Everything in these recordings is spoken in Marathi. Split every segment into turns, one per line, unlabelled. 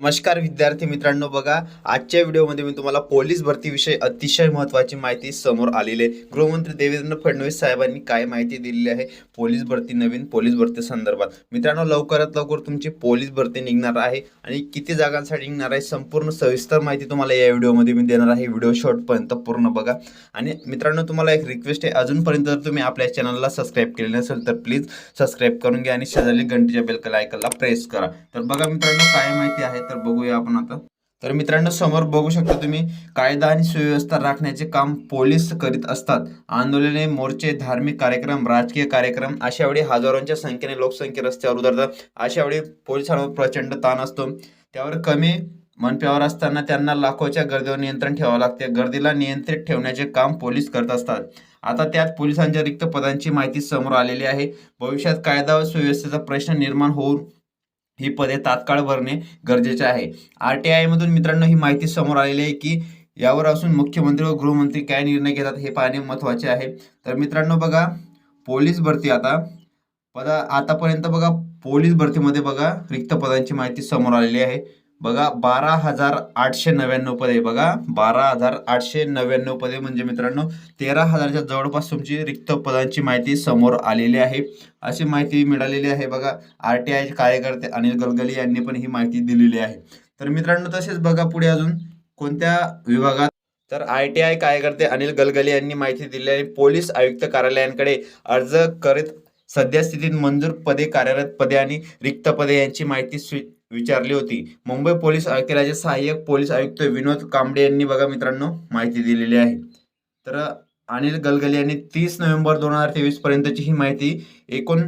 नमस्कार विद्यार्थी मित्रांनो बघा आजच्या व्हिडिओमध्ये मी तुम्हाला पोलीस भरतीविषयी अतिशय महत्त्वाची माहिती समोर आलेली आहे. गृहमंत्री देवेंद्र फडणवीस साहेबांनी काय माहिती दिलेली आहे? पोलीस भरती नवीन पोलीस भरती संदर्भात. मित्रांनो लवकरात लवकर तुमची पोलीस भरती निघणार आहे आणि किती जागांसाठी निघणार आहे संपूर्ण सविस्तर माहिती तुम्हाला या व्हिडिओमध्ये मी देणार आहे. व्हिडिओ शॉर्टपर्यंत पूर्ण बघा. आणि मित्रांनो तुम्हाला एक रिक्वेस्ट आहे. अजूनपर्यंत जर तुम्ही आपल्या चॅनलला सबस्क्राईब केले नसेल तर प्लीज सबस्क्राईब करून घ्या आणि शेजारी घंटीच्या बेलकला आयकनला प्रेस करा. तर बघा मित्रांनो काय माहिती आहे? तर बघूया आपण आता. तर मित्रांनो समोर बघू शकता तुम्ही कायदा आणि सुव्यवस्था राखण्याचे काम पोलीस करीत असतात. आंदोलने मोर्चे धार्मिक कार्यक्रम राजकीय कार्यक्रम अशा वेळी हजारोंच्या संख्येने लोकसंख्या रस्त्यावर उतरतात. अशा वेळी पोलिसांवर प्रचंड ताण असतो. त्यावर कमी मनप्यावर असताना त्यांना लाखोच्या गर्दीवर नियंत्रण ठेवावं लागते. गर्दीला नियंत्रित ठेवण्याचे काम पोलीस करत असतात. आता त्यात पोलिसांच्या रिक्त पदांची माहिती समोर आलेली आहे. भविष्यात कायदा व सुव्यवस्थेचा प्रश्न निर्माण होऊन ही पदे तात्काळ भरणे गरजेचे आहे. आर टी आय मधून मित्रांनो ही माहिती समोर आलेली आहे की यावर असून मुख्यमंत्री व गृहमंत्री काय निर्णय घेतात हे पाहणे महत्त्वाचे आहे. तर मित्रांनो बघा पोलीस भरती आता. पदा आतापर्यंत बघा पोलीस भरतीमध्ये बघा रिक्त पदांची माहिती समोर आलेली आहे. बघा बारा हजार आठशे नव्याण्णव पदे. बघा बारा हजार आठशे नव्याण्णव पदे म्हणजे मित्रांनो तेरा हजारच्या जवळपास तुमची रिक्त पदांची माहिती समोर आलेली आहे. अशी माहिती मिळालेली आहे बघा आर टी आय कार्यकर्ते अनिल गलगली यांनी पण ही माहिती दिलेली आहे. तर मित्रांनो तसेच बघा पुढे अजून कोणत्या विभागात. तर आय टी आय कार्यकर्ते अनिल गलगली यांनी माहिती दिली आहे. पोलीस आयुक्त कार्यालयांकडे अर्ज करीत सध्या स्थितीत मंजूर पदे कार्यरत पदे आणि रिक्त पदे यांची माहिती स्वी विचारली होती. मुंबई पोलीस आयुक्तालयाचे सहाय्यक पोलीस आयुक्त विनोद कांबळे यांनी बघा मित्रांनो माहिती दिलेली आहे. तर अनिल गलगली यांनी तीस नोव्हेंबर दोन हजार तेवीस पर्यंतची ही माहिती एकूण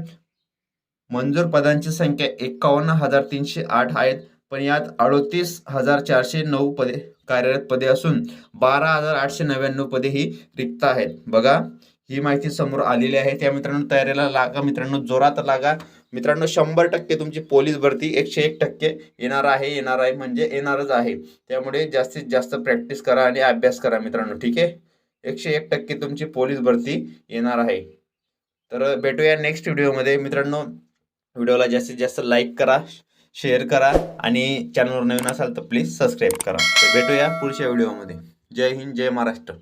मंजूर पदांची संख्या एकावन्न हजार तीनशे आठ आहेत. पण यात अडोतीस हजार चारशे नऊ पदे कार्यरत पदे असून बारा हजार आठशे नव्याण्णव पदे ही रिक्त आहेत. बघा ही माहिती समोर आलेली आहे. त्या मित्रांनो तयारीला लागा मित्रांनो जोरात लागा. मित्रांनो शंभर टक्के तुमची पोलीस भरती एकशे एक टक्के येणार आहे. येणार आहे म्हणजे येणारच आहे. त्यामुळे जास्तीत जास्त प्रॅक्टिस करा आणि अभ्यास करा मित्रांनो ठीक आहे? एकशे एक टक्के तुमची पोलीस भरती येणार आहे. तर भेटूया नेक्स्ट व्हिडिओमध्ये. मित्रांनो व्हिडिओला जास्तीत जास्त लाईक करा शेअर करा आणि चॅनलवर नवीन असाल तर प्लीज सबस्क्राईब करा. तर भेटूया पुढच्या व्हिडिओमध्ये. जय हिंद जय महाराष्ट्र.